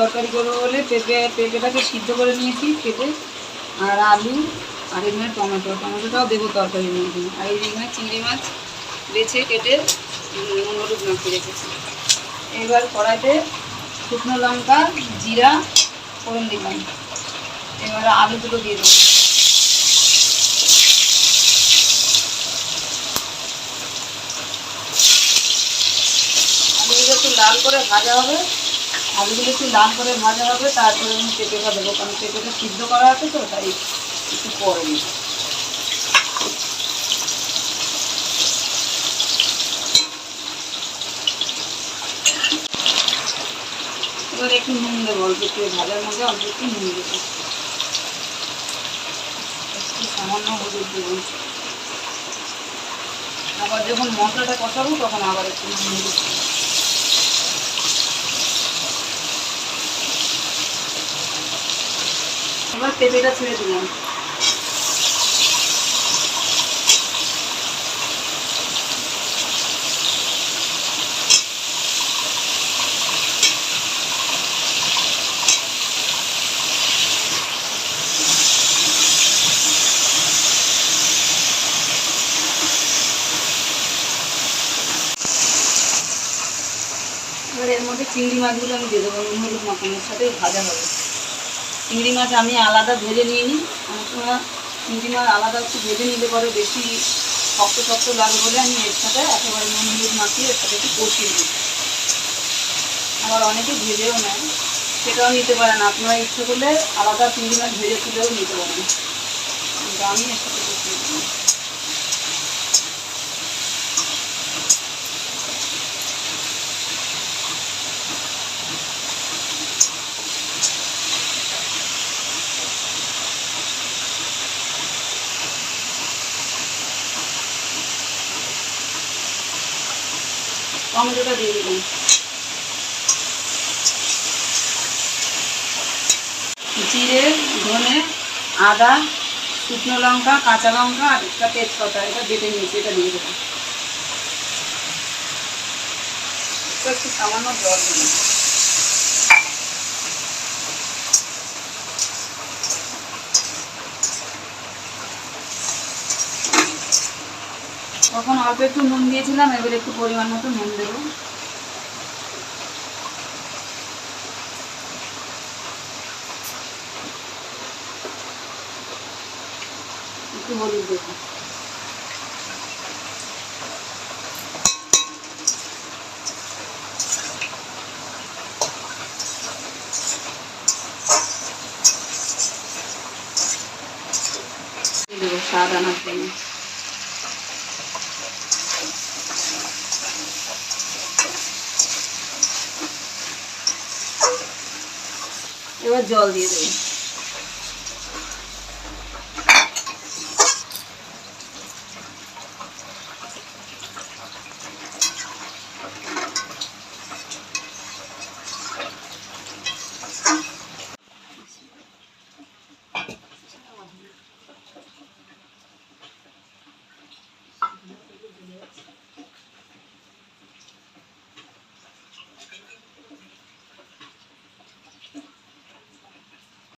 তরকারি করব বলে পেঁপে পেঁপেটাকে সিদ্ধ করে নিয়েছি কেটে আর আলু, আর এখানে টমেটো। টমেটোটাও দেবো তরকারির মধ্যে। আর এখানে চিংড়ি মাছ বেছে কেটে হলুদ মাখিয়ে রেখেছি। এবার কড়াইতে শুকনো লঙ্কা, জিরা, ফোড়ন দিলাম। এবার আলু দুটো দিয়ে দেবো। আলুগুলো একটু লাল করে ভাজা হবে। আলুগুলো একটু লাল করে ভাজা হবে, তারপরে আমি পেঁপেটা দেবো, কারণ পেঁপেটা সিদ্ধ করা আছে তো, তাই একটু পরে নিই এবার একটু নুন দেবো, অল্প একটু ভাজার মধ্যে অল্প একটু নুন দেবো। একটু সামান্য হলুদ দেবো। আবার যখন মশলাটা কষাবো, তখন আবার একটু নুন দেবো। পেঁপেটা ছেড়ে দিলাম। এবার এর মধ্যে চিংড়ি মাছগুলো আমি দিয়ে দেবো হলুদ, মাখানোর সাথে ভাজা হবে। চিংড়ি মাছ আমি আলাদা ভেজে নিয়ে নিই। অনেক সময় চিংড়ি মাছ আলাদা একটু ভেজে নিলে পরে বেশি শক্ত শক্ত লাগে বলে আমি এর সাথে একেবারে নুন হলুদ মাখিয়ে এর সাথে একটু কষিয়ে নিই। আবার অনেকে ভেজেও নেয়। সেটাও নিতে পারেন। আপনারা ইচ্ছে করলে আলাদা চিংড়ি মাছ ভেজে তুলেও নিতে পারেন। কিন্তু আমি এর সাথে কষিয়ে দিই টমেটোটা দিয়ে দিলাম জিরে, ধনে, আদা, শুকনো লঙ্কা, কাঁচা লঙ্কা আর একটা তেজপাতা, এটা বেটে নিয়েছি, এটা দিয়ে দেবো। একটু সামান্য জল দিলাম তখন অল্প একটু নুন দিয়েছিলাম, এবার একটু পরিমাণ মতো নুন দেবো। একটু হলুদ দেবো। স্বাদ আনার জন্য। এবার জল দিয়ে দেবো।